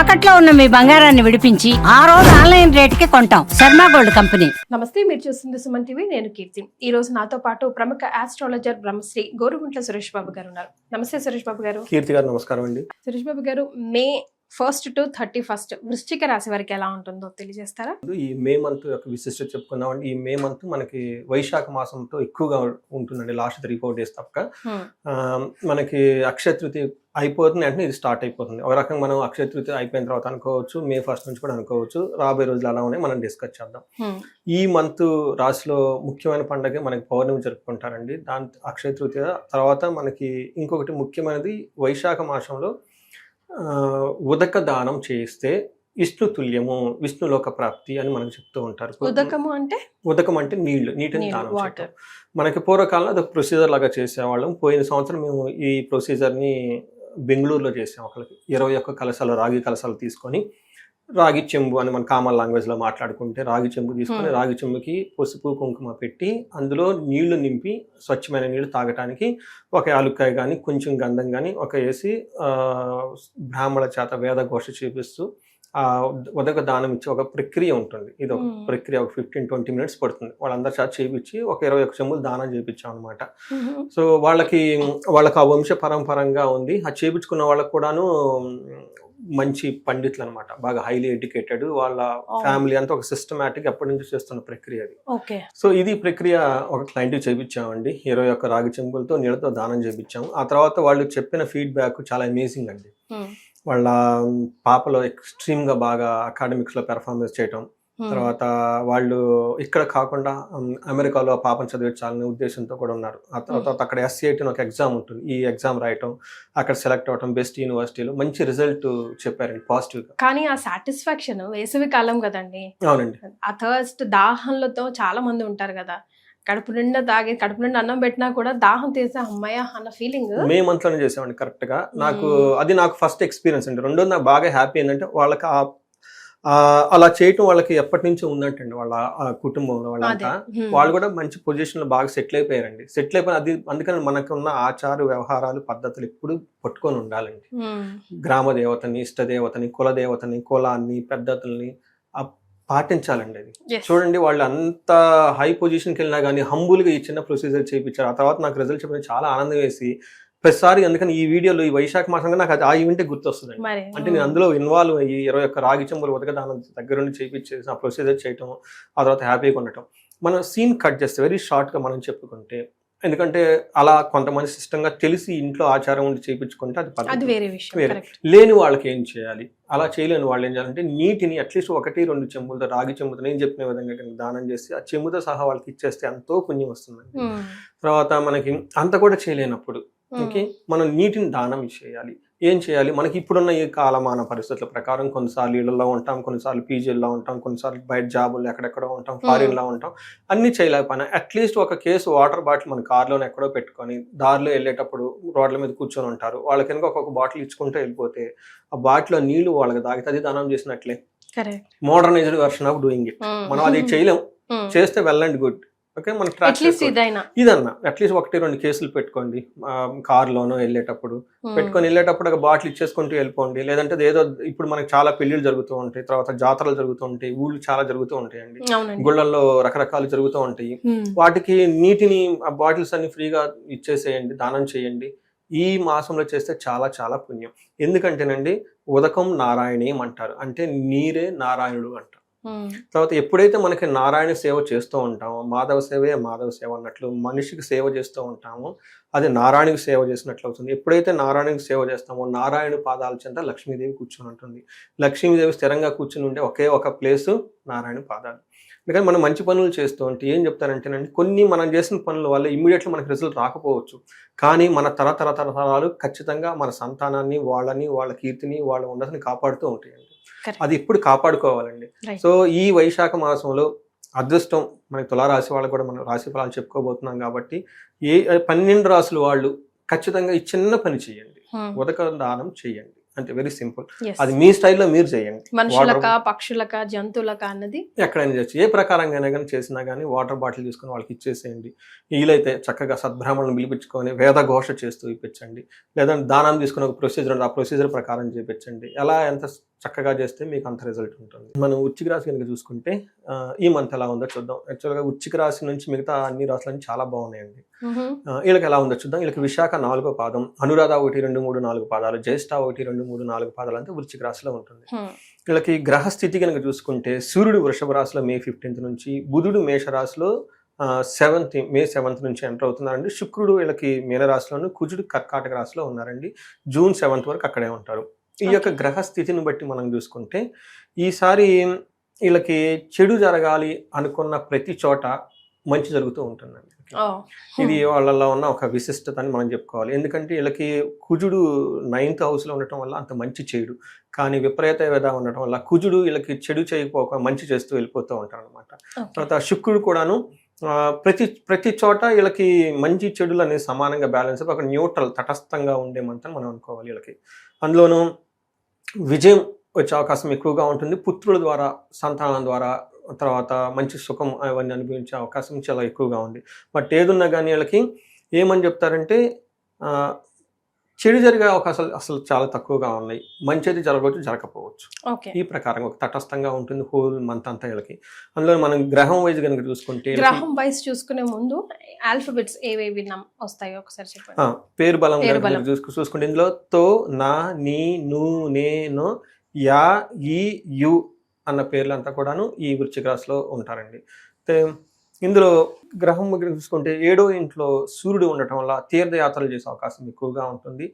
తాకట్లో ఉన్న మీ బంగారాన్ని విడిపించి ఆ రోజు ఆన్లైన్ రేటుకి కొంటాం. Sharma gold company. నమస్తే మీరు చూస్తుంది సుమన్ టీవీ నేను కీర్తి. ఈ రోజు నాతో పాటు ప్రముఖ ఆస్ట్రాలజర్ బ్రహ్మశ్రీ గోరుగుంట్ల సురేష్ బాబు గారు ఉన్నారు. నమస్తే సురేష్ బాబు గారు. కీర్తి గారు నమస్కారం అండి. సురేష్ బాబు గారు May first to thirty first వృశ్చిక రాశి వారికి ఎలా ఉంటుందో తెలియజేస్తారా? ఈ మే మంత్ యొక్క విశిష్టత చెప్పుకుందామండి. ఈ మే మంత్ మనకి వైశాఖ మాసంతో ఎక్కువగా ఉంటుందండి. లాస్ట్ త్రీ ఫోర్ డేస్ తప్పక. మనకి అక్షయ తృతీయ అయిపోతుంది అంటే ఇది స్టార్ట్ అయిపోతుంది. ఒక రకంగా మనం అక్షయ తృతీయ అయిపోయిన తర్వాత అనుకోవచ్చు మే ఫస్ట్ నుంచి కూడా అనుకోవచ్చు. రాబోయే రోజులు అలా ఉన్నాయి మనం డిస్కస్ చేద్దాం. ఈ మంత్ రాశిలో ముఖ్యమైన పండగ మనకి పౌర్ణమి జరుపుకుంటారండి. దాని అక్షయ తృతీయ తర్వాత మనకి ఇంకొకటి ముఖ్యమైనది వైశాఖ మాసంలో ఉదక దానం చేస్తే విష్ణు తుల్యము విష్ణులోక ప్రాప్తి అని మనకు చెప్తూ ఉంటారు ఉదకము అంటే ఉదకం అంటే నీళ్ళు నీటిని దానం. చేయటం. మనకి పూర్వకాలంలో అదొక ప్రొసీజర్ లాగా చేసేవాళ్ళం పోయిన సంవత్సరం మేము ఈ ప్రొసీజర్ని బెంగళూరులో చేసాం ఒకరికి ఇరవై ఒక్క కలశాలు రాగి కలశాలు తీసుకొని రాగి చెంబు అని మన కామన్ లాంగ్వేజ్లో మాట్లాడుకుంటే రాగి చెంబు తీసుకొని. రాగి చెంబుకి పసుపు కుంకుమ పెట్టి అందులో నీళ్ళు నింపి స్వచ్ఛమైన నీళ్ళు తాగటానికి ఒక యాలుక్కాయ కానీ కొంచెం గంధం కానీ ఒక వేసి బ్రాహ్మణ చేత వేద ఘోష చేపిస్తూ ఆ ఉదక దానం ఇచ్చే ఒక ప్రక్రియ ఉంటుంది. ఇది ఒక. ప్రక్రియ ఒక ఫిఫ్టీన్ ట్వంటీ మినిట్స్ పడుతుంది. వాళ్ళందరి చేత చేపించి ఒక ఇరవై ఒక చెంబులు దానం చేపించాం అనమాట సో వాళ్ళకి వాళ్ళకి ఆ వంశ పరంపరంగా ఉంది. ఆ చేపించుకున్న వాళ్ళకి కూడాను మంచి పండితులు అనమాట బాగా హైలీ ఎడ్యుకేటెడ్ వాళ్ళ. ఫ్యామిలీ అంతా ఒక సిస్టమేటిక్ ఎప్పటి నుంచి చేస్తున్న ప్రక్రియ అది. సో ఇది ప్రక్రియ ఒక క్లయింట్ చేపించామండి. ఇరవై ఒక్క రాగి చెంబులతో నీళ్ళతో దానం చేపించాము. ఆ తర్వాత వాళ్ళు చెప్పిన ఫీడ్బ్యాక్ చాలా అమేజింగ్ అండి. వాళ్ళ పాపలో ఎక్స్ట్రీమ్గా బాగా అకాడమిక్స్లో పెర్ఫార్మెన్స్ చేయటం. తర్వాత వాళ్ళు ఇక్కడ కాకుండా అమెరికాలో ఆ పాపను చదివించాలనే ఉద్దేశంతో కూడా ఉన్నారు. ఆ తర్వాత అక్కడ ఎస్సిఐటి ఒక ఎగ్జామ్ ఉంటుంది. ఈ ఎగ్జామ్ రాయటం అక్కడ సెలెక్ట్ అవ్వటం బెస్ట్ యూనివర్సిటీలో మంచి రిజల్ట్ చెప్పారండి పాజిటివ్గా కానీ ఆ సాటిస్ఫాక్షన్ వేసవి కాలం కదండి. అవునండి. ఆ థర్స్ట్ దాహంలతో చాలా మంది ఉంటారు కదా. కడుపు నిండా తాగి కడుపు నిండా అన్నం పెట్టినా కూడా దాహం తీసే అమ్మాయ అన్న ఫీలింగ్. మే మంత్లోనే చేసామండి కరెక్ట్గా నాకు. అది నాకు ఫస్ట్ ఎక్స్పీరియన్స్ అండి. రెండోది నాకు బాగా హ్యాపీ ఏంటంటే వాళ్ళకి ఆ, అలా చేయటం వాళ్ళకి ఎప్పటి నుంచో ఉందంటండి వాళ్ళ కుటుంబంలో అదే వాళ్ళంతా. వాళ్ళు కూడా మంచి పొజిషన్లో బాగా సెటిల్ అయిపోయారండి సెటిల్ అయిపోయిన అది అందుకని మనకున్న ఆచార వ్యవహారాలు పద్ధతులు ఎప్పుడు పట్టుకొని ఉండాలండి. గ్రామ దేవతని ఇష్ట దేవతని కుల దేవతని కులాన్ని పద్ధతుల్ని ఆ పాటించాలండి అది. చూడండి వాళ్ళు అంత హై పొజిషన్కి వెళ్ళినా కానీ హంబుల్గా ఈ చిన్న ప్రొసీజర్ చేయించారు ఆ తర్వాత నాకు రిజల్ట్ చెప్పిన చాలా ఆనందం వేసి ప్రతిసారి అందుకని ఈ వీడియోలో ఈ వైశాఖ మాసంగా నాకు అది ఆ ఈవెంటే గుర్తొస్తుందండి. మరి అంటే నేను అందులో ఇన్వాల్వ్ అయ్యి ఇరవై ఒక్క రాగి చెంబులు ఉదకదానం దగ్గర నుండి చేయించేసి ఆ ప్రొసీజర్ చేయటం ఆ తర్వాత హ్యాపీగా ఉండటం మనం సీన్ కట్ చేస్తే వెరీ షార్ట్గా మనం చెప్పుకుంటే ఎందుకంటే అలా కొంతమంది సిస్టంగా తెలిసి ఇంట్లో ఆచారం ఉండి చేయించుకుంటే అది పద్ధతి వేరే విషయం లేని వాళ్ళకి ఏం చేయాలి? అలా చేయలేని వాళ్ళు ఏం చేయాలంటే నీటిని అట్లీస్ట్ ఒకటి రెండు చెంబులతో రాగి చెంబుతో నేను చెప్పిన విధంగా కనుక దానం చేసి ఆ చెంబుతో సహా వాళ్ళకి ఇచ్చేస్తే ఎంతో పుణ్యం వస్తుందండి. తర్వాత మనకి అంత కూడా చేయలేనప్పుడు ఓకే? మనం నీటిని దానం చేయాలి. ఏం చేయాలి? మనకి ఇప్పుడున్న ఈ కాలమాన పరిస్థితుల ప్రకారం కొన్నిసార్లు ఇళ్ళలో ఉంటాం కొన్నిసార్లు పీజీల్లో ఉంటాం కొన్నిసార్లు బయట జాబులు ఎక్కడెక్కడో ఉంటాం ఫారిన్లో ఉంటాం. అన్ని చేయలేకపోయినా అట్లీస్ట్ ఒక కేసు వాటర్ బాటిల్ మన కార్లోనే ఎక్కడో పెట్టుకొని దారిలో వెళ్ళేటప్పుడు రోడ్ల మీద కూర్చొని ఉంటారు. వాళ్ళకి కనుక ఒక్కొక్క బాటిల్ ఇచ్చుకుంటూ వెళ్ళిపోతే ఆ బాటిల్లో నీళ్ళు వాళ్ళకి తాగితే అది దానం చేసినట్లే. Modernized version of doing it. మనం అది చేయలేం. చేస్తే వెల్ అండ్ గుడ్. ఓకే మనం ఇదన్నా. అట్లీస్ట్ ఒకటి రెండు కేసులు పెట్టుకోండి. కార్లోనో వెళ్ళేటప్పుడు. Hmm. పెట్టుకొని వెళ్ళేటప్పుడు ఒక బాటిల్ ఇచ్చేసుకుంటూ వెళ్ళిపోండి. లేదంటే ఏదో ఇప్పుడు మనకి చాలా పెళ్ళిళ్ళు జరుగుతూ ఉంటాయి. తర్వాత జాతరలు జరుగుతూ ఉంటాయి. ఊళ్ళు చాలా జరుగుతూ ఉంటాయండి. గుళ్ళల్లో రకరకాలు జరుగుతూ ఉంటాయి. హ్మ్. వాటికి నీటిని ఆ బాటిల్స్ అన్ని ఫ్రీగా ఇచ్చేసేయండి. దానం చేయండి. ఈ మాసంలో చేస్తే చాలా చాలా పుణ్యం. ఎందుకంటేనండి ఉదకం నారాయణీయం అంటారు అంటే నీరే నారాయణుడు అంటారు. తర్వాత ఎప్పుడైతే మనకి నారాయణ సేవ చేస్తూ ఉంటామో మాధవ సేవే మాధవ సేవ అన్నట్లు మనిషికి సేవ చేస్తూ ఉంటామో అది నారాయణకి సేవ చేసినట్లు అవుతుంది. ఎప్పుడైతే నారాయణకి సేవ చేస్తామో నారాయణ పాదాల చెంత లక్ష్మీదేవి కూర్చొని ఉంటుంది. లక్ష్మీదేవి స్థిరంగా కూర్చుని ఉంటే ఒకే ఒక ప్లేసు నారాయణ పాదాలు. అందుకని మనం మంచి పనులు చేస్తూ ఉంటే ఏం చెప్తారంటేనండి కొన్ని మనం చేసిన పనుల వల్ల ఇమ్మీడియట్లీ మనకి రిజల్ట్ రాకపోవచ్చు. కానీ మన తరతరతరతరాలు ఖచ్చితంగా మన సంతానాన్ని వాళ్ళని వాళ్ళ కీర్తిని వాళ్ళ ఉన్నతిని కాపాడుతూ ఉంటాయండి. అది ఇప్పుడు కాపాడుకోవాలండి. సో ఈ వైశాఖ మాసంలో అదృష్టం మనకి తులారాశి వాళ్ళకు కూడా మనం రాశి ఫలాలు చెప్పుకోబోతున్నాం కాబట్టి ఏ పన్నెండు రాసుల వాళ్ళు ఖచ్చితంగా ఈ చిన్న పని చేయండి. హ్మ్. ఉదక దానం చేయండి. అంటే వెరీ సింపుల్. అది మీ స్టైల్లో మీరు చేయండి. మనుషులక పక్షులక జంతువులక అన్నది ఎక్కడైనా చేయొచ్చు. ఏ ప్రకారంగా కానీ చేసినా కానీ వాటర్ బాటిల్ తీసుకొని వాళ్ళకి ఇచ్చేసేయండి. వీలైతే చక్కగా సద్బ్రాహ్మణులను పిలిపించుకొని వేద ఘోష చేస్తూ ఇప్పించండి. లేదంటే దానం తీసుకుని ఒక ప్రొసీజర్ ఆ ప్రొసీజర్ ప్రకారం చేపించండి. ఎలా ఎంత చక్కగా చేస్తే మీకు అంత రిజల్ట్ ఉంటుంది. మనం ఉచ్చిక రాశి కనుక చూసుకుంటే ఈ మంత్ ఎలా ఉందో చూద్దాం. యాక్చువల్గా ఉచ్చిక రాశి నుంచి మిగతా అన్ని రాశులన్నీ చాలా బాగున్నాయండి. వీళ్ళకి ఎలా ఉందో చూద్దాం. వీళ్ళకి విశాఖ నాలుగో పాదం అనురాధ ఒకటి రెండు మూడు నాలుగు పాదాలు జ్యేష్ఠ ఒకటి రెండు మూడు నాలుగు పాదాలు అంతా వృశ్చిక రాశిలో ఉంటుంది. వీళ్ళకి గ్రహ స్థితి కనుక చూసుకుంటే సూర్యుడు వృషభ రాశిలో మే ఫిఫ్టీన్త్ నుంచి బుధుడు మేష రాశిలో సెవెంత్ మే సెవెంత్ నుంచి ఎంటర్ అవుతున్నారండి. శుక్రుడు వీళ్ళకి మీన రాశిలోను కుజుడు కర్కాటక రాశిలో ఉన్నారండి. జూన్ సెవెంత్ వరకు అక్కడే ఉంటారు. ఈ యొక్క గ్రహ స్థితిని బట్టి మనం చూసుకుంటే ఈసారి వీళ్ళకి చెడు జరగాలి అనుకున్న ప్రతి చోట మంచి జరుగుతూ ఉంటుందండి. ఇది వాళ్ళలో ఉన్న ఒక విశిష్టత అని మనం చెప్పుకోవాలి. ఎందుకంటే వీళ్ళకి కుజుడు నైన్త్ హౌస్లో ఉండటం వల్ల అంత మంచి చేయడు కానీ విపరీత వేద ఉండటం వల్ల కుజుడు వీళ్ళకి చెడు చేయకపోక మంచి చేస్తూ వెళ్ళిపోతూ ఉంటారు అనమాట. తర్వాత శుక్రుడు కూడాను ప్రతి ప్రతి చోట వీళ్ళకి మంచి చెడులు అనేది సమానంగా బ్యాలెన్స్ ఒక న్యూట్రల్ తటస్థంగా ఉండే మంత్రం మనం అనుకోవాలి వీళ్ళకి. అందులోనూ విజయం వచ్చే అవకాశం ఎక్కువగా ఉంటుంది. పుత్రుల ద్వారా సంతానం ద్వారా తర్వాత మంచి సుఖం అవన్నీ అనుభవించే అవకాశం చాలా ఎక్కువగా ఉంది. బట్ ఏదున్నా కానీ వీళ్ళకి ఏమని చెప్తారంటే చెడు జరిగే అవకాశాలు అసలు చాలా తక్కువగా ఉన్నాయి. మంచిది జరగవచ్చు జరగకపోవచ్చు. ఓకే. ఈ ప్రకారం ఒక తటస్థంగా ఉంటుంది హోల్ మంత్ అంతా వీళ్ళకి. అందులో మనం గ్రహం వైజ్ కనుక చూసుకుంటే గ్రహం వైస్ చూసుకునే ముందు ఆల్ఫబెట్స్ ఏవేవి వస్తాయో ఒకసారి చెప్పండి. పేరు బలం చూసుకు చూసుకుంటే ఇందులో తో నా నీ ను నే నో యా ఈ యు అన్న పేర్లు అంతా కూడాను ఈ వృశ్చిక రాశిలో ఉంటారండి. అయితే ఇందులో గ్రహం దగ్గర చూసుకుంటే ఏడో ఇంట్లో సూర్యుడు ఉండటం వల్ల తీర్థయాత్రలు చేసే అవకాశం ఎక్కువగా ఉంటుంది.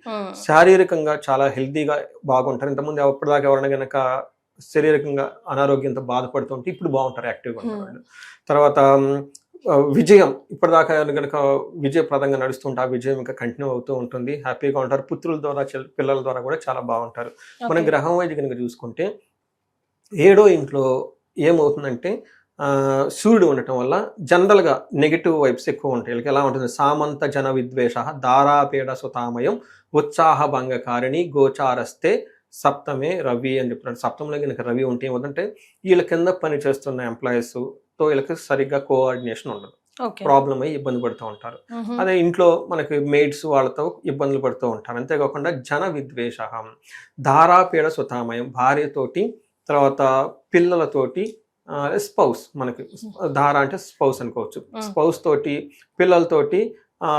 శారీరకంగా చాలా హెల్తీగా బాగుంటారు. ఇంతకుముందు ఎప్పటిదాకా ఎవరైనా కనుక శారీరకంగా అనారోగ్యంతో బాధపడుతుంటే ఇప్పుడు బాగుంటారు యాక్టివ్గా ఉంటారు. తర్వాత విజయం. ఇప్పటిదాకా కనుక విజయప్రదంగా నడుస్తుంటే ఆ విజయం ఇంకా కంటిన్యూ అవుతూ ఉంటుంది. హ్యాపీగా ఉంటారు. పుత్రుల ద్వారా పిల్లల ద్వారా కూడా చాలా బాగుంటారు. మనం. గ్రహం వైజ్ కనుక చూసుకుంటే ఏడో ఇంట్లో ఏమవుతుందంటే సూర్యుడు ఉండటం వల్ల జనరల్గా నెగిటివ్ వైబ్స్ ఎక్కువ ఉంటాయి. వీళ్ళకి ఎలా ఉంటుంది? సామంత జన విద్వేష దారాపేడ సుతామయం ఉత్సాహ భంగకారిణి గోచారస్తే సప్తమే రవి అని చెప్తున్నాడు సప్తంలో కనుక రవి ఉంటే ఏమవుతుందంటే వీళ్ళ కింద పని చేస్తున్న ఎంప్లాయీస్తో వీళ్ళకి సరిగ్గా కోఆర్డినేషన్ ఉండదు. ప్రాబ్లం అయ్యి ఇబ్బంది పడుతూ ఉంటారు. అదే ఇంట్లో మనకి మెయిడ్స్ వాళ్ళతో ఇబ్బందులు పడుతూ ఉంటారు. అంతేకాకుండా జన విద్వేష ధారాపీడ సుతామయం భార్యతోటి తర్వాత పిల్లలతోటి స్పౌస్ మనకి ధార అంటే స్పౌస్ అనుకోవచ్చు. Mm. స్పౌస్ తోటి పిల్లలతోటి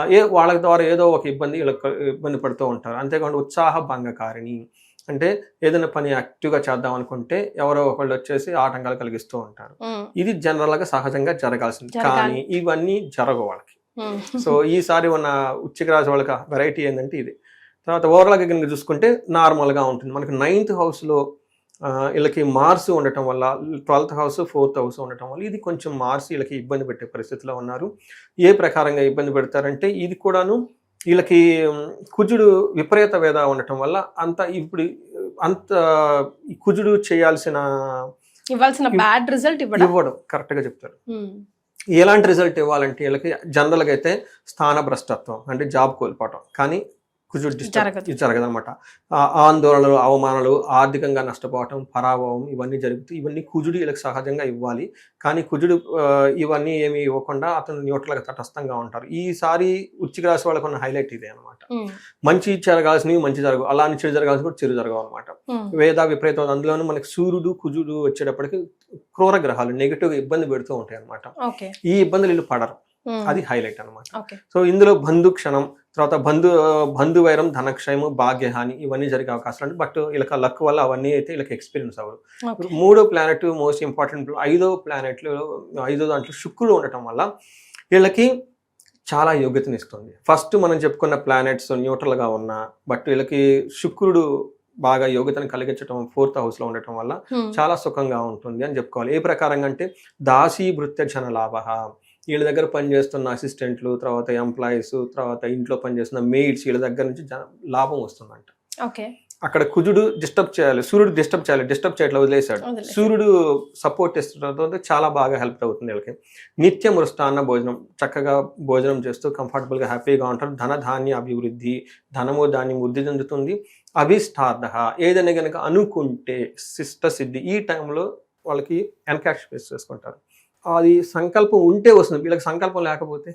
ఏ వాళ్ళ ద్వారా ఏదో ఒక ఇబ్బంది ఇబ్బంది పడుతూ ఉంటారు. అంతేకాకుండా ఉత్సాహ భంగకారిణి. అంటే ఏదైనా పని యాక్టివ్గా చేద్దాం అనుకుంటే ఎవరో ఒకళ్ళు వచ్చేసి ఆటంకాలు కలిగిస్తూ ఉంటారు. మ్మ్. ఇది జనరల్గా సహజంగా జరగాల్సింది. జరగాలి. కానీ ఇవన్నీ జరగవు వాళ్ళకి. సో ఈసారి ఉన్న ఉచ్చిక రాశి వాళ్ళకి వెరైటీ ఏంటంటే ఇది. తర్వాత ఓవరాల్గా కనుక చూసుకుంటే నార్మల్గా ఉంటుంది. మనకి నైన్త్ హౌస్లో వీళ్ళకి మార్స్ ఉండటం వల్ల ట్వెల్త్ హౌస్ ఫోర్త్ హౌస్ ఉండటం వల్ల ఇది కొంచెం మార్స్ వీళ్ళకి ఇబ్బంది పెట్టే పరిస్థితిలో ఉన్నారు. ఏ ప్రకారంగా ఇబ్బంది పెడతారంటే ఇది కూడాను వీళ్ళకి కుజుడు విపరీత వేద ఉండటం వల్ల అంత ఇప్పుడు అంత కుజుడు చేయాల్సిన ఇవ్వాల్సిన బ్యాడ్ రిజల్ట్ ఇవ్వడం? ఇవ్వడం కరెక్ట్గా చెప్తారు. ఎలాంటి రిజల్ట్ ఇవ్వాలంటే వీళ్ళకి జనరల్గా అయితే స్థాన భ్రష్టత్వం అంటే జాబ్ కోల్పోవటం. కానీ కుజుడు జరగదు. డిస్టర్బ్ ఆ ఆందోళనలు అవమానాలు ఆర్థికంగా నష్టపోవటం పరాభవం ఇవన్నీ జరుగుతాయి ఇవన్నీ కుజుడు వీళ్ళకి సహజంగా ఇవ్వాలి. కానీ కుజుడు ఇవన్నీ ఏమి ఇవ్వకుండా అతను న్యూట్రల్గా తటస్థంగా ఉంటారు. ఈసారి ఉచ్చిక రాశి వాళ్ళకు ఉన్న హైలైట్ ఇదే అనమాట. మంచి జరగాల్సినవి మంచి జరగవు అలా అని చెడు జరగాల్సి కూడా చెడు జరగవు అనమాట. వేద విపరీతం అందులోనూ మనకి సూర్యుడు కుజుడు వచ్చేటప్పటికి క్రూర గ్రహాలు నెగిటివ్ ఇబ్బంది పెడుతూ ఉంటాయి అనమాట ఈ ఇబ్బందులు వీళ్ళు పడరు. అది హైలైట్ అనమాట సో ఇందులో బంధు క్షణం తర్వాత బంధు బంధు వైరం ధనక్షయము భాగ్యహాని ఇవన్నీ జరిగే అవకాశాలు అంటే బట్ వీళ్ళకి లక్ వల్ల అవన్నీ అయితే వీళ్ళకి ఎక్స్పీరియన్స్ అవ్వరు మూడో ప్లానెట్ మోస్ట్ ఇంపార్టెంట్ ఐదో ప్లానెట్లు ఐదో దాంట్లో శుక్రుడు ఉండటం వల్ల వీళ్ళకి చాలా యోగ్యతని ఇస్తుంది ఫస్ట్ మనం చెప్పుకున్న ప్లానెట్స్ న్యూట్రల్గా ఉన్న బట్ వీళ్ళకి శుక్రుడు బాగా యోగ్యతను కలిగించడం ఫోర్త్ హౌస్లో ఉండటం వల్ల. చాలా సుఖంగా ఉంటుంది అని చెప్పుకోవాలి. ఏ ప్రకారంగా అంటే దాసీ జన లాభ వీళ్ళ దగ్గర పనిచేస్తున్న అసిస్టెంట్లు తర్వాత ఎంప్లాయీస్ తర్వాత ఇంట్లో పనిచేస్తున్న మెయిడ్స్ వీళ్ళ దగ్గర నుంచి లాభం వస్తుందంట. ఓకే. అక్కడ కుజుడు డిస్టర్బ్ చేయాలి సూర్యుడు డిస్టర్బ్ చేయాలి డిస్టర్బ్ చేయట్లా వదిలేశాడు. సూర్యుడు సపోర్ట్ ఇస్తుండటంతో చాలా బాగా హెల్ప్ అవుతుంది వీళ్ళకి. నిత్య మృష్టాన్న భోజనం చక్కగా భోజనం చేస్తూ కంఫర్టబుల్గా హ్యాపీగా ఉంటారు. ధన ధాన్య అభివృద్ధి ధనము ధాన్యం వృద్ధి చెందుతుంది. అభిష్టార్థ ఏదైనా కనుక అనుకుంటే శిష్ట సిద్ధి ఈ టైంలో వాళ్ళకి ఎన్కాష్ ఫేస్ చేసుకుంటారు. అది సంకల్పం ఉంటే వస్తుంది. వీళ్ళకి సంకల్పం లేకపోతే.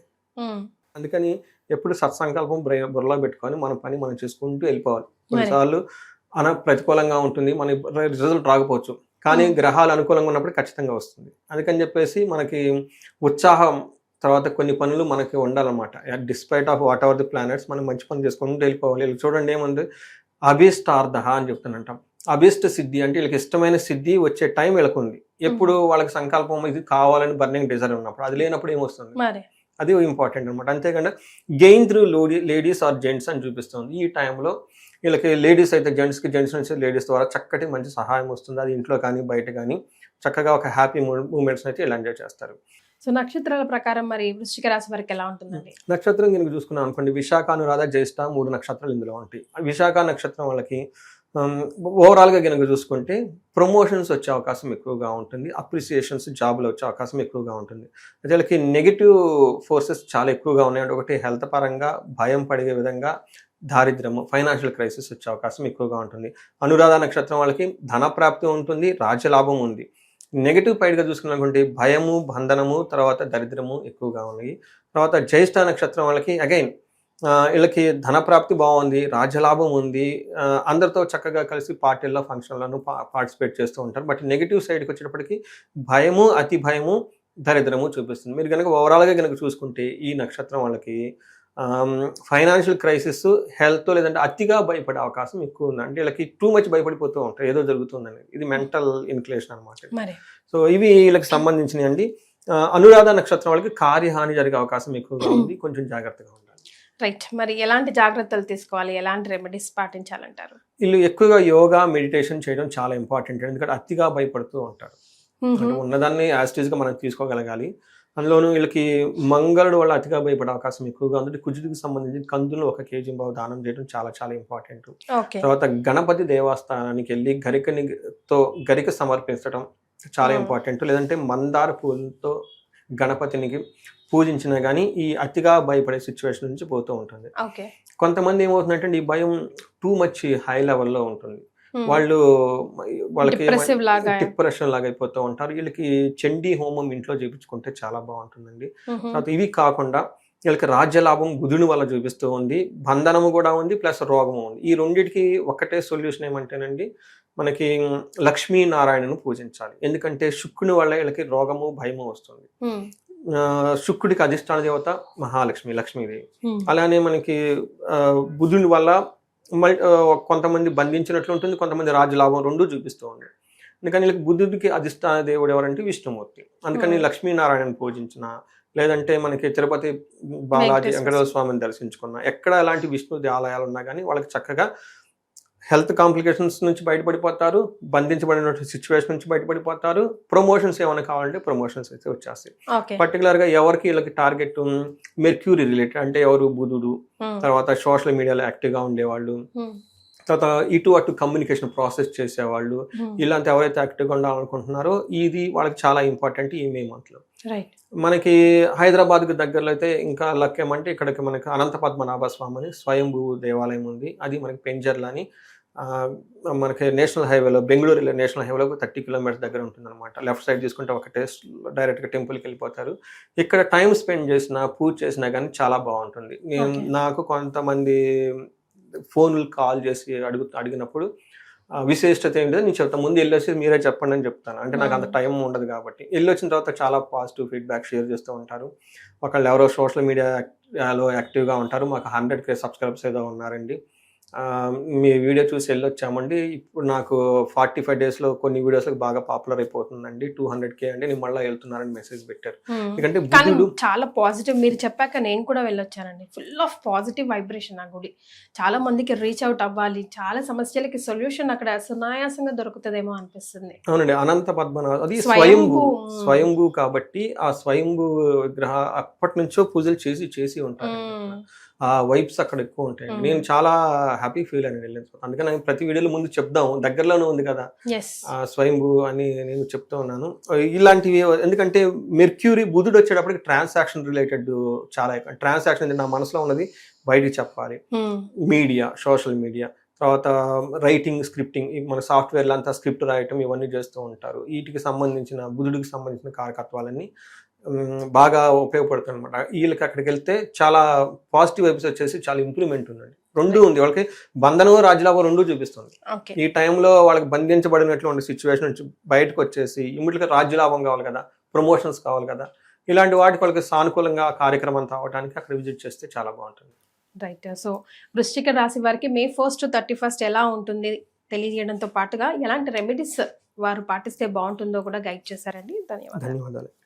అందుకని ఎప్పుడు సత్సంకల్పం బ్రెయిన్ బుర్రలో పెట్టుకొని మన పని మనం చేసుకుంటూ వెళ్ళిపోవాలి. కొన్నిసార్లు అన ప్రతికూలంగా ఉంటుంది. మన రిజల్ట్ రాకపోవచ్చు. కానీ. గ్రహాలు అనుకూలంగా ఉన్నప్పుడు ఖచ్చితంగా వస్తుంది. అందుకని చెప్పేసి మనకి ఉత్సాహం తర్వాత కొన్ని పనులు మనకి ఉండాలన్నమాట. Despite of whatever the planets మనం మంచి పని చేసుకుంటూ వెళ్ళిపోవాలి. చూడండి ఏముంది? అభిష్టార్థ అని చెప్తానంటాం. అభిష్ట సిద్ధి అంటే వీళ్ళకి ఇష్టమైన సిద్ధి వచ్చే టైం వీళ్ళకి ఉంది ఎప్పుడు వాళ్ళకి సంకల్పం ఇది కావాలని బర్నింగ్ డిజైర్ ఉన్నప్పుడు అది లేనప్పుడు ఏమొస్తుంది? మరి. అది ఇంపార్టెంట్ అనమాట అంతేకాకుండా గెయిన్ త్రూ లోడి లేడీస్ ఆర్ జెంట్స్ అని చూపిస్తుంది. ఈ టైంలో వీళ్ళకి లేడీస్ అయితే జెంట్స్కి జెంట్స్ నుంచి లేడీస్ ద్వారా చక్కటి మంచి సహాయం వస్తుంది. అది ఇంట్లో కానీ బయట కానీ చక్కగా ఒక హ్యాపీ మూమెంట్స్ అయితే ఇలా ఎంజాయ్ చేస్తారు. సో నక్షత్రాల ప్రకారం మరి వృశ్చిక రాశి వారికి ఎలా ఉంటుందండి? నక్షత్రం కనుక చూసుకున్నాం అనుకోండి విశాఖ అనురాధ జ్యేష్ఠ మూడు నక్షత్రాలు ఇందులో ఉంటాయి. విశాఖ నక్షత్రం వాళ్ళకి Um, ఓవరాల్గా కనుక చూసుకుంటే ప్రమోషన్స్ వచ్చే అవకాశం ఎక్కువగా ఉంటుంది. అప్రిసియేషన్స్ జాబ్లో వచ్చే అవకాశం ఎక్కువగా ఉంటుంది. అయితే వీళ్ళకి నెగిటివ్ ఫోర్సెస్ చాలా ఎక్కువగా ఉన్నాయంటే ఒకటి హెల్త్ పరంగా భయం పడే విధంగా దారిద్ర్యము ఫైనాన్షియల్ క్రైసిస్ వచ్చే అవకాశం ఎక్కువగా ఉంటుంది. అనురాధ నక్షత్రం వాళ్ళకి ధన ప్రాప్తి ఉంటుంది రాజ్యలాభం ఉంది. నెగిటివ్ పైడ్గా చూసుకున్నటువంటి భయము బంధనము తర్వాత దరిద్రము ఎక్కువగా ఉన్నాయి. తర్వాత జ్యేష్ఠ నక్షత్రం వాళ్ళకి అగైన్ వీళ్ళకి ధన ప్రాప్తి బాగుంది రాజ్యలాభం ఉంది. అందరితో చక్కగా కలిసి పార్టీల్లో ఫంక్షన్లను పార్టిసిపేట్ చేస్తూ ఉంటారు. బట్ నెగిటివ్ సైడ్కి వచ్చేటప్పటికి భయము అతి భయము దరిద్రము చూపిస్తుంది. మీరు కనుక ఓవరాల్గా కనుక చూసుకుంటే ఈ నక్షత్రం వాళ్ళకి ఫైనాన్షియల్ క్రైసిస్ హెల్త్ లేదంటే అతిగా భయపడే అవకాశం ఎక్కువ ఉంది. అంటే వీళ్ళకి టూ మచ్ భయపడిపోతూ ఉంటారు. ఏదో జరుగుతుందని. ఇది మెంటల్ ఇన్క్లేషన్ అనమాట సో ఇవి వీళ్ళకి సంబంధించినవి అండి. అనురాధ నక్షత్రం వాళ్ళకి కార్యహాని జరిగే అవకాశం ఎక్కువగా ఉంది. కొంచెం జాగ్రత్తగా ఉండాలి రైట్ మరి ఎలాంటి జాగ్రత్తలు తీసుకోవాలి? ఎలాంటి రెమెడీస్ పాటించాలంటారు? వీళ్ళు ఎక్కువగా యోగా మెడిటేషన్ చేయడం చాలా ఇంపార్టెంట్ ఎందుకంటే అతిగా భయపడుతూ ఉంటారు. ఉన్నదాన్ని యాస్టీజ్గా మనం తీసుకోగలగాలి. అందులోనూ వీళ్ళకి మంగళుడు వల్ల అతిగా భయపడే అవకాశం ఎక్కువగా ఉంది. కుజుడికి సంబంధించి కందులు ఒక కేజీ బావు దానం చేయడం చాలా చాలా ఇంపార్టెంట్ తర్వాత గణపతి దేవస్థానానికి వెళ్ళి గరికని తో గరిక సమర్పించడం చాలా. ఇంపార్టెంట్ లేదంటే మందార పూలతో గణపతినికి పూజించినా కానీ ఈ అతిగా భయపడే సిచ్యువేషన్ నుంచి పోతూ ఉంటుంది. కొంతమంది ఏమవుతుందంటే ఈ భయం టూ మచ్ హై లెవెల్లో ఉంటుంది. వాళ్ళు వాళ్ళకి. డిప్రెషన్ లాగా. అయిపోతూ ఉంటారు. వీళ్ళకి చండీ హోమం ఇంట్లో చేపించుకుంటే చాలా బాగుంటుందండి. తర్వాత ఇవి కాకుండా వీళ్ళకి రాజ్యలాభం బుధుని వల్ల చూపిస్తూ ఉంది బంధనము కూడా ఉంది ప్లస్ రోగము ఉంది. ఈ రెండిటికి ఒకటే సొల్యూషన్ ఏమంటేనండి మనకి లక్ష్మీనారాయణను పూజించాలి. ఎందుకంటే శుక్రుని వల్ల వీళ్ళకి రోగము భయము వస్తుంది. శుక్రుడికి అధిష్టాన దేవత మహాలక్ష్మి లక్ష్మీదేవి. అలానే మనకి బుధుని వల్ల కొంతమంది బంధించినట్లు ఉంటుంది కొంతమంది రాజ్యలాభం రెండు చూపిస్తూ ఉంది. అందుకని వీళ్ళకి బుద్ధుడికి అధిష్టాన దేవుడు ఎవరంటే విష్ణుమూర్తి. అందుకని Hmm. లక్ష్మీనారాయణ పూజించిన లేదంటే మనకి తిరుపతి బాలాజీ వెంకటేశ్వర స్వామిని దర్శించుకున్న ఎక్కడ ఎలాంటి విష్ణు ఆలయాలు ఉన్నా కానీ వాళ్ళకి చక్కగా హెల్త్ కాంప్లికేషన్స్ నుంచి బయటపడిపోతారు బంధించబడిన సిచ్యువేషన్ నుంచి బయటపడిపోతారు ప్రమోషన్స్ ఏమైనా కావాలంటే ప్రమోషన్స్ అయితే వచ్చేస్తాయి. ఓకే. పర్టికులర్గా ఎవరికి వీళ్ళకి టార్గెట్ మెర్క్యూరీ రిలేటెడ్ అంటే ఎవరు బుధుడు తర్వాత సోషల్ మీడియాలో యాక్టివ్గా ఉండేవాళ్ళు తర్వాత ఇటు అటు కమ్యూనికేషన్ ప్రాసెస్ చేసేవాళ్ళు. ఇలాంటి ఎవరైతే యాక్టివ్గా ఉండాలనుకుంటున్నారో ఇది వాళ్ళకి చాలా ఇంపార్టెంట్ ఈ మే మంత్లో. రైట్ మనకి హైదరాబాద్కి దగ్గరలో అయితే ఇంకా లక్ ఏమంటే ఇక్కడికి మనకి అనంత పద్మనాభ స్వామి అని స్వయంభూ దేవాలయం ఉంది. అది మనకి పెంజర్ల అని ఆ, మనకి నేషనల్ హైవేలో బెంగళూరు నేషనల్ హైవేలో థర్టీ కిలోమీటర్స్ దగ్గర ఉంటుంది అనమాట లెఫ్ట్ సైడ్ తీసుకుంటే ఒకటే డైరెక్ట్గా టెంపుల్కి వెళ్ళిపోతారు. ఇక్కడ టైం స్పెండ్ చేసినా పూజ చేసినా కానీ చాలా బాగుంటుంది. నేను. నాకు కొంతమంది ఫోన్లు కాల్ చేసి అడుగు అడిగినప్పుడు ఆ, విశిష్టత ఏంటో నేను చెప్తాను ముందు వెళ్ళొచ్చి మీరే చెప్పండి అని చెప్తాను. అంటే నాకు అంత. టైం ఉండదు కాబట్టి. వెళ్ళొచ్చిన తర్వాత చాలా పాజిటివ్ ఫీడ్బ్యాక్ షేర్ చేస్తూ ఉంటారు. ఒకళ్ళు ఎవరో సోషల్ మీడియాలో యాక్టివ్గా ఉంటారు. మాకు హండ్రెడ్ కే సబ్స్క్రైబర్స్ ఏదో ఉన్నారండి. మీ వీడియో చూసి వెళ్ళొచ్చామండి. ఇప్పుడు నాకు ఫార్టీ ఫైవ్ డేస్లో కొన్ని వీడియోస్కి బాగా పాపులర్ అయిపోతుందండి. టూ హండ్రెడ్ కే అండి. నేను మళ్ళీ వెళ్తున్నారని మెసేజ్ పెట్టారు. ఎందుకంటే బుద్ధుడు చాలా పాజిటివ్. మీరు చెప్పాక నేను కూడా వెళ్ళొచ్చానండి. ఫుల్ ఆఫ్ పాజిటివ్ వైబ్రేషన్ ఆ గుడి. చాలా మందికి రీచ్ అవుట్ అవ్వాలి. చాలా సమస్యలకి సొల్యూషన్ అక్కడ సునాయాసంగా దొరుకుతుందేమో అనిపిస్తుంది. అవునండి. అనంత పద్మనాభ. అది స్వయంభూ. స్వయంభూ. కాబట్టి ఆ స్వయంభూ విగ్రహ అప్పటి నుంచో పూజలు చేసి చేసి ఉంటారు. ఆ వైబ్స్ అక్కడ ఎక్కువ ఉంటాయి. నేను చాలా హ్యాపీ ఫీల్ అని వెళ్ళిన అందుకని నేను ప్రతి వీడియోలో ముందు చెప్దాం. దగ్గరలోనే ఉంది కదా. స్వయంభూ అని నేను చెప్తూ ఉన్నాను. ఇలాంటివి ఎందుకంటే మెర్క్యూరీ బుధుడు వచ్చేటప్పటికి ట్రాన్సాక్షన్ రిలేటెడ్ చాలా ఎక్కువ. ట్రాన్సాక్షన్ నా మనసులో ఉన్నది బయటికి చెప్పాలి. Media social media. తర్వాత రైటింగ్ స్క్రిప్టింగ్ మన సాఫ్ట్వేర్లు అంతా స్క్రిప్ట్ రాయటం ఇవన్నీ చేస్తూ ఉంటారు. వీటికి సంబంధించిన బుధుడికి సంబంధించిన కారకత్వాలన్నీ ఉమ్, బాగా ఉపయోగపడుతుంది అనమాట వీళ్ళకి అక్కడికి వెళ్తే చాలా పాజిటివ్ వైబ్స్ వచ్చేసి చాలా ఇంప్రూవ్మెంట్ ఉందండి. రెండు ఉంది. వాళ్ళకి బంధనం రాజ్యలాభం రెండు చూపిస్తుంది. ఈ టైంలో వాళ్ళకి బంధించబడినటువంటి సిచ్యువేషన్ నుంచి బయటకు వచ్చేసి ఇమ్మీడియట్గా రాజ్యలాభం కావాలి కదా ప్రమోషన్స్ కావాలి కదా ఇలాంటి వాటికి వాళ్ళకి సానుకూలంగా కార్యక్రమం అంతా అవడానికి అక్కడ విజిట్ చేస్తే చాలా బాగుంటుంది. రైట్ సో వృశ్చిక రాశి వారికి మే ఫస్ట్ థర్టీ ఫస్ట్ ఎలా ఉంటుంది తెలియజేయడంతో పాటుగా ఎలాంటి రెమెడీస్ వారు పాటిస్తే బాగుంటుందో కూడా గైడ్ చేశారండి. ధన్యవాదాలు. ధన్యవాదాలు.